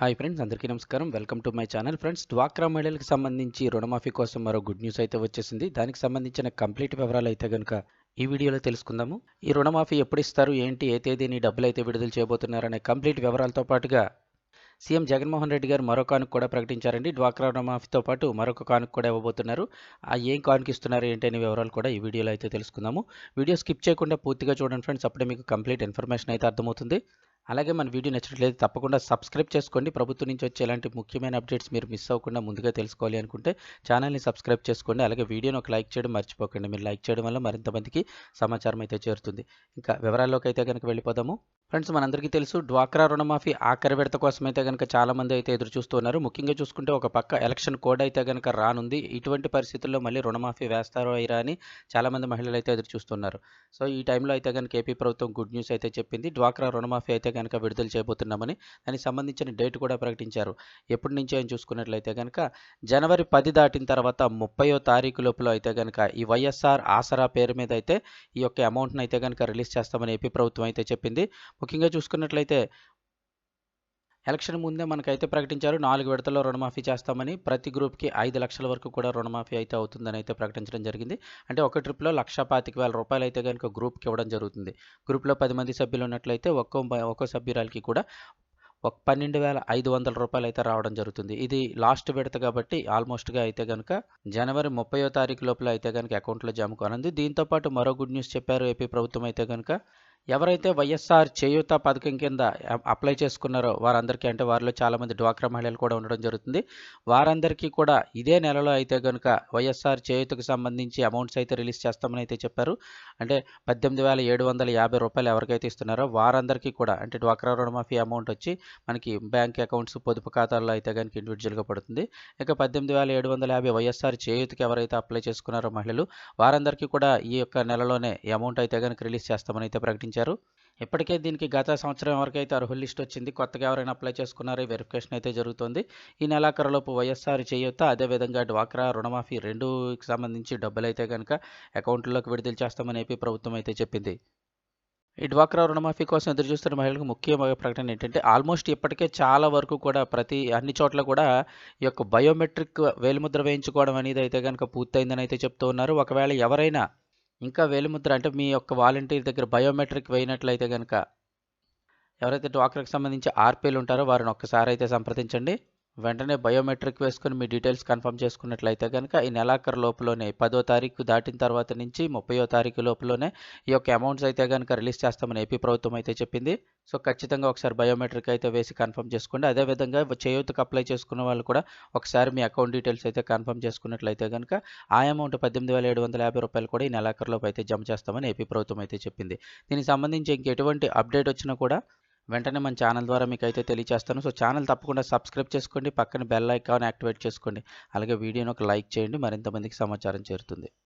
Hi friends అందరికీ నమస్కారం. Welcome to my channel friends. డ్వాక్రా మహిళలకు సంబంధించి రుణమాఫీ కోసం మరో గుడ్ న్యూస్ అయితే వచ్చేసింది. దానికి సంబంధించిన కంప్లీట్ వివరాలు అయితే కనుక ఈ వీడియోలో తెలుసుకుందాము. ఈ రుణమాఫీ ఎప్పుడు ఇస్తారు? ఏంటి? ఏ తేదీని డబ్బులు అయితే విడుదల చేయబోతున్నారనే కంప్లీట్ వివరాలతో పాటుగా సీఎం జగన్మోహన్ రెడ్డి గారు మరో కానుక కూడా ప్రకటించారండి. డ్వాక్రా రుణమాఫీతో పాటు మరొక కానుక కూడా ఇవ్వబోతున్నారు. ఆ ఏం కానుక ఇస్తున్నారు ఏంటి అనే వివరాలు కూడా ఈ వీడియోలో అయితే తెలుసుకుందాము. వీడియో స్కిప్ చేయకుండా పూర్తిగా చూడండి ఫ్రెండ్స్. అప్పుడే మీకు కంప్లీట్ ఇన్ఫర్మేషన్ అయితే అర్థమవుతుంది. అలాగే మన వీడియో నచ్చినట్లయితే తప్పకుండా సబ్స్క్రైబ్ చేసుకోండి. ప్రభుత్వం నుంచి వచ్చే ఇలాంటి ముఖ్యమైన అప్డేట్స్ మీరు మిస్ అవ్వకుండా ముందుగా తెలుసుకోవాలి అనుకుంటే ఛానల్ని సబ్స్క్రైబ్ చేసుకోండి. అలాగే వీడియోని ఒక లైక్ చేయడం మర్చిపోకండి. మీరు లైక్ చేయడం వల్ల మరింత మందికి సమాచారం అయితే చేరుతుంది. ఇంకా వివరాల్లోకి అయితే కనుక వెళ్ళిపోదాము. ఫ్రెండ్స్ మనందరికీ తెలుసు డ్వాక్రా రుణమాఫీ ఆఖరి విడత కోసం అయితే కనుక చాలామంది అయితే ఎదురు చూస్తున్నారు. ముఖ్యంగా చూసుకుంటే ఒక పక్క ఎలక్షన్ కోడ్ అయితే కనుక రానుంది. ఇటువంటి పరిస్థితుల్లో మళ్ళీ రుణమాఫీ వేస్తారో అయిరా అని చాలామంది మహిళలు అయితే ఎదురు చూస్తున్నారు. సో ఈ టైంలో అయితే కనుక ఏపీ ప్రభుత్వం గుడ్ న్యూస్ అయితే చెప్పింది. డ్వాక్రా రుణమాఫీ అయితే కనుక విడుదల చేయబోతున్నామని దానికి సంబంధించిన డేట్ కూడా ప్రకటించారు. ఎప్పటి నుంచి అని చూసుకున్నట్లయితే కనుక జనవరి పది దాటిన తర్వాత ముప్పయో తారీఖు లోపల అయితే కనుక ఈ వైఎస్ఆర్ ఆసరా పేరు మీద అయితే ఈ యొక్క అమౌంట్ని అయితే కనుక రిలీజ్ చేస్తామని ఏపీ ప్రభుత్వం అయితే చెప్పింది. ముఖ్యంగా చూసుకున్నట్లయితే ఎలక్షన్ ముందే మనకైతే ప్రకటించారు. నాలుగు విడతల్లో రుణమాఫీ చేస్తామని ప్రతి గ్రూప్కి ఐదు లక్షల వరకు కూడా రుణమాఫీ అయితే అవుతుందని అయితే ప్రకటించడం జరిగింది. అంటే ఒక ట్రిప్లో లక్ష పాతిక వేల రూపాయలు అయితే కనుక గ్రూప్కి ఇవ్వడం జరుగుతుంది. గ్రూప్లో పది మంది సభ్యులు ఉన్నట్లయితే ఒక్కో ఒక్కో సభ్యురాలకి కూడా ఒక పన్నెండు వేల ఐదు వందల రూపాయలు అయితే రావడం జరుగుతుంది. ఇది లాస్ట్ విడత కాబట్టి ఆల్మోస్ట్గా అయితే కనుక జనవరి ముప్పయో తారీఖు లోపల అయితే కనుక అకౌంట్లో జమ కానుంది. దీంతోపాటు మరో గుడ్ న్యూస్ చెప్పారు ఏపీ ప్రభుత్వం అయితే కనుక ఎవరైతే వైఎస్ఆర్ చేయూత పథకం కింద అప్లై చేసుకున్నారో వారందరికీ అంటే వారిలో చాలామంది డ్వాక్రా మహిళలు కూడా ఉండడం జరుగుతుంది. వారందరికీ కూడా ఇదే నెలలో అయితే కనుక వైఎస్ఆర్ చేయూతకు సంబంధించి అమౌంట్స్ అయితే రిలీజ్ చేస్తామని అయితే చెప్పారు. అంటే పద్దెనిమిది వేల ఏడు వందల యాభై రూపాయలు ఎవరికైతే ఇస్తున్నారో వారందరికీ కూడా అంటే డ్వాక్రా రుణమాఫీ అమౌంట్ వచ్చి మనకి బ్యాంక్ అకౌంట్స్ పొదుపు ఖాతాల్లో అయితే కనుక ఇండివిజువల్గా పడుతుంది. ఇక పద్దెనిమిది వేల ఏడు వందల యాభై వైఎస్ఆర్ చేయూతకి ఎవరైతే అప్లై చేసుకున్నారో మహిళలు వారందరికీ కూడా ఈ యొక్క నెలలోనే అమౌంట్ అయితే కనుక రిలీజ్ చేస్తామని అయితే ప్రకటించారు ఇప్పటికే దీనికి గత సంవత్సరం ఎవరికైతే అర్హుల లిస్ట్ వచ్చింది కొత్తగా ఎవరైనా అప్లై చేసుకున్నారో వెరిఫికేషన్ అయితే జరుగుతుంది. ఈ నెలాఖరులోపు వైఎస్ఆర్ చేయూత అదేవిధంగా డ్వాక్రా రుణమాఫీ రెండుకి సంబంధించి డబ్బులైతే కనుక అకౌంట్లోకి విడుదల చేస్తామని ఏపీ ప్రభుత్వం అయితే చెప్పింది. ఈ డ్వాక్రా రుణమాఫీ కోసం ఎదురు చూస్తున్న మహిళలకు ముఖ్యమైన ప్రకటన ఏంటంటే ఆల్మోస్ట్ ఇప్పటికే చాలా వరకు కూడా ప్రతి అన్ని చోట్ల కూడా ఈ యొక్క బయోమెట్రిక్ వేలిముద్ర వేయించుకోవడం అనేది అయితే కనుక పూర్తయిందని అయితే చెప్తూ ఉన్నారు. ఒకవేళ ఎవరైనా ఇంకా వేలిముద్ర అంటే మీ యొక్క వాలంటీర్ దగ్గర బయోమెట్రిక్ వేయినట్లయితే కనుక ఎవరైతే డ్వాక్రాకి సంబంధించి ఆర్పీలు ఉంటారో వారిని ఒక్కసారి అయితే సంప్రదించండి. వెంటనే బయోమెట్రిక్ వేసుకుని మీ డీటెయిల్స్ కన్ఫర్మ్ చేసుకున్నట్లయితే కనుక ఈ నెలాఖరు లోపలనే పదో తారీఖు దాటిన తర్వాత నుంచి ముప్పయో తారీఖు లోపలనే ఈ యొక్క అమౌంట్స్ అయితే కనుక రిలీజ్ చేస్తామని ఏపీ ప్రభుత్వం అయితే చెప్పింది. సో ఖచ్చితంగా ఒకసారి బయోమెట్రిక్ అయితే వేసి కన్ఫర్మ్ చేసుకోండి. అదేవిధంగా చేయూతకు అప్లై చేసుకున్న వాళ్ళు కూడా ఒకసారి మీ అకౌంట్ డీటెయిల్స్ అయితే కన్ఫర్మ్ చేసుకున్నట్లయితే కనుక ఆ అమౌంట్ పద్దెనిమిది వేల ఏడు వందల యాభై రూపాయలు కూడా ఈ నెలాఖరులోపు అయితే జమ చేస్తామని ఏపీ ప్రభుత్వం అయితే చెప్పింది. దీనికి సంబంధించి ఇంకెటువంటి అప్డేట్ వచ్చినా కూడా వెంటనే మన ఛానల్ ద్వారా మీకు అయితే తెలియజేస్తాను సో ఛానల్ తప్పకుండా సబ్స్క్రైబ్ చేసుకోండి. పక్కన బెల్ ఐకాన్ యాక్టివేట్ చేసుకోండి. అలాగే వీడియోని ఒక లైక్ చేయండి. మరింత మందికి సమాచారం చేరుతుంది.